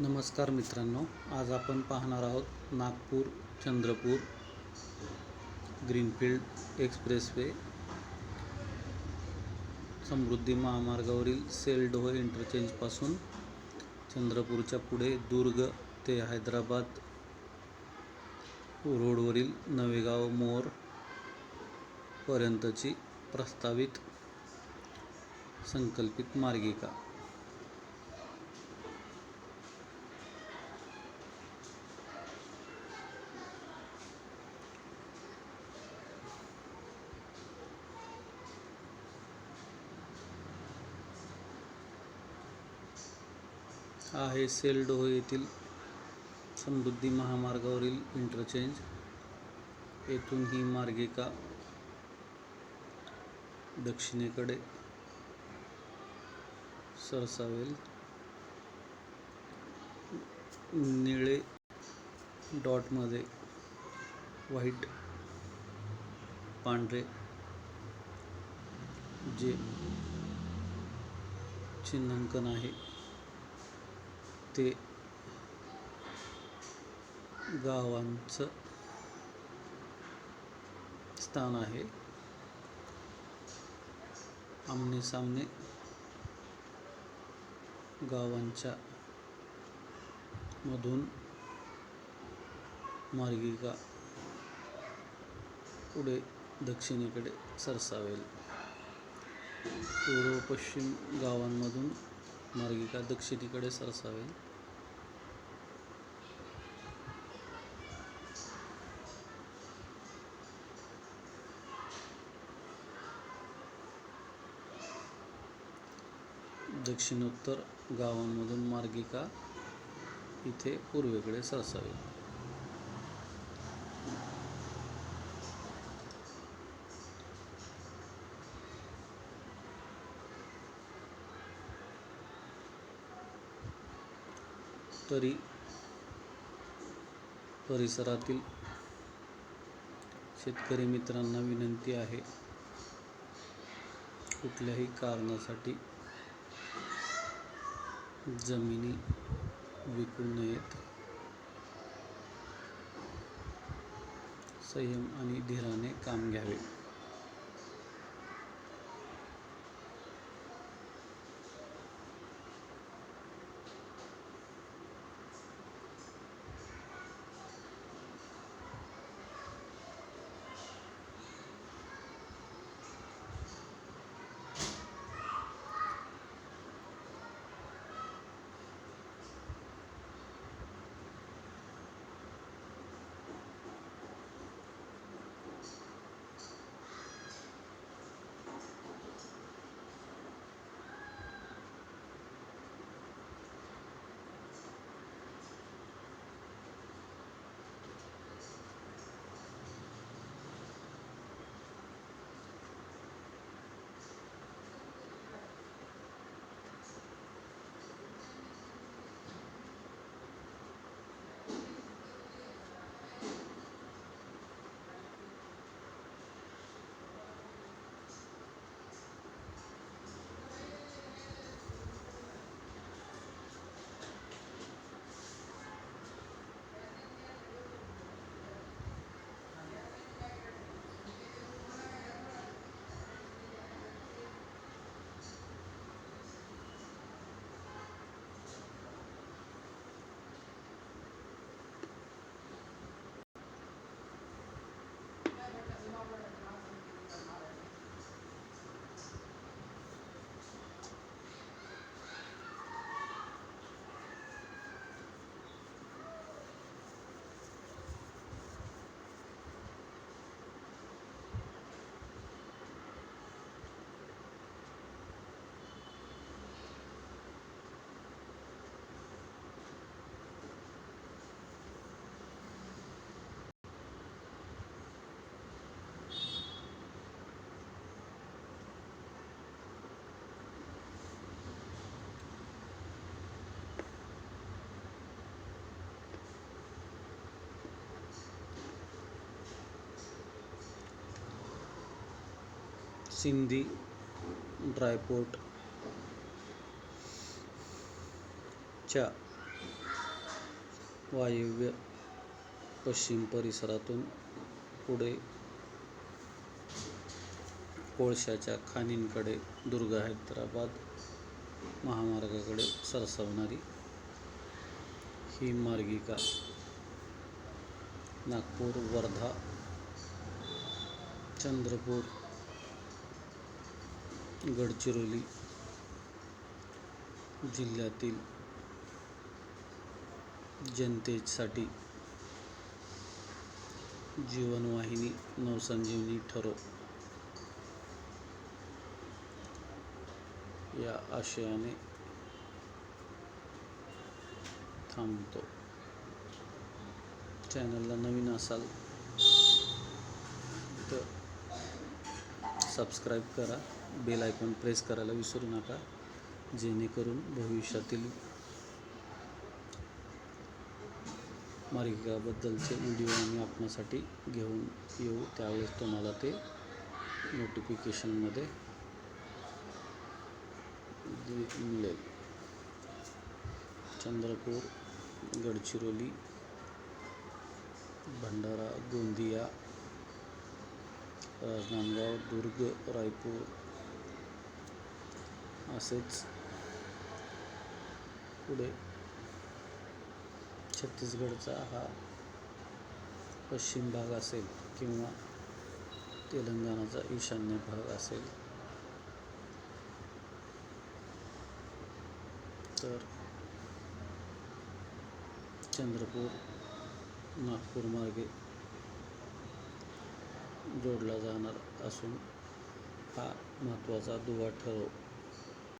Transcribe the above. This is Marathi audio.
नमस्कार मित्रांनो आज आपण पाहणार आहोत नागपूर चंद्रपूर ग्रीनफील्ड एक्सप्रेसवे. समृद्धी महामार्गावरील सेलडोह इंटरचेंजपासून चंद्रपूरच्या पुढे दुर्ग ते हैदराबाद रोडवरील नवेगाव मोर पर्यंतची प्रस्तावित संकल्पित मार्गिका. आहे सेलडोह येथील समृद्धी महामार्गावरील इंटरचेंज. येथून ही मार्गिका दक्षिणेकडे सरसावेल. निळे डॉटमध्ये व्हाईट पांढरे जे चिन्हांकन आहे. ते गावांचं स्थान आहे. आमने सामने गावांच्या मधून मार्गिका पुढे दक्षिणेकडे सरसावेल. पूर्व पश्चिम गावांमधून मार्गिका दक्षिणेकडे सरसावे. दक्षिणोत्तर गावांमधून मार्गिका इथे पूर्वेकडे सरसावी. तरी परिसरातील शेतकरी मित्रांना विनंती आहे कुठल्याही कारणासाठी जमिनी विकू नयेत. संयम आणि धीराने काम घ्यावे. सिंधी ड्रायपोर्ट च्या वायव्य पश्चिम परिसरातून पुढे कोळशाच्या खाणींकडे दुर्ग हैदराबाद महामार्गाकडे सरसावणारी ही मार्गिका. नागपूर वर्धा चंद्रपूर गडचिरोली जिल्ह्यातील जनतेसाठी जीवनवाहिनी नवसंजीवनी ठरो या आशयाने थांबतो. चॅनलला नवीन असाल तर सबस्क्राईब करा. बेल आयकॉन प्रेस करायला विसरू नका जेणेकरून भविष्यातील मार्गिकाबद्दलचे व्हिडिओ आम्ही आपणासाठी घेऊन येऊ. त्यावेळेस तुम्हाला ते नोटिफिकेशनमध्ये मिळेल. चंद्रपूर गडचिरोली भंडारा गोंदिया राजनांदगाव दुर्ग रायपूर असेच. पुढे. छत्तीसगडचा हा पश्चिम भाग असेल किंवा तेलंगणाचा ईशान्य भाग असेल. तर चंद्रपूर नागपूर मार्गे जोडला जाणार असून हा महत्त्वाचा दुवा ठरो